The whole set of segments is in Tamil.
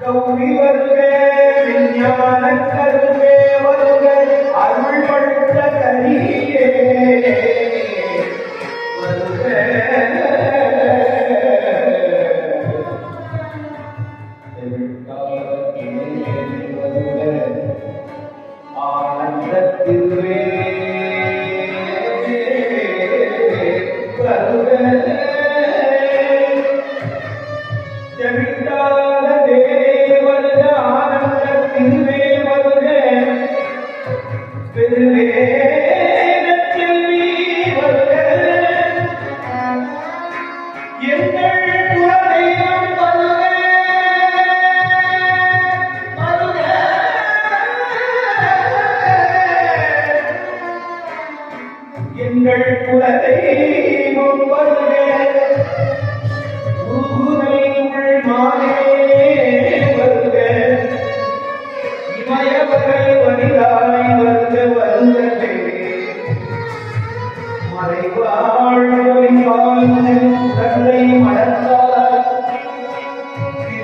கௌரி வருக விஞ்ஞான கருவே வருக அருள் படுத்த கரியே வருக. ஆனந்தத்திற்கே வருக. எங்கள்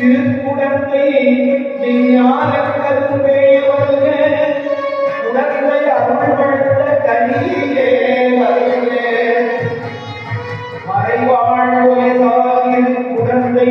திருக்குடத்தை ஞான கருவே வருக உடம்பை அருள்படுத்த கனியிலே வருக மறைவாழ்வே சாகின் குடந்தை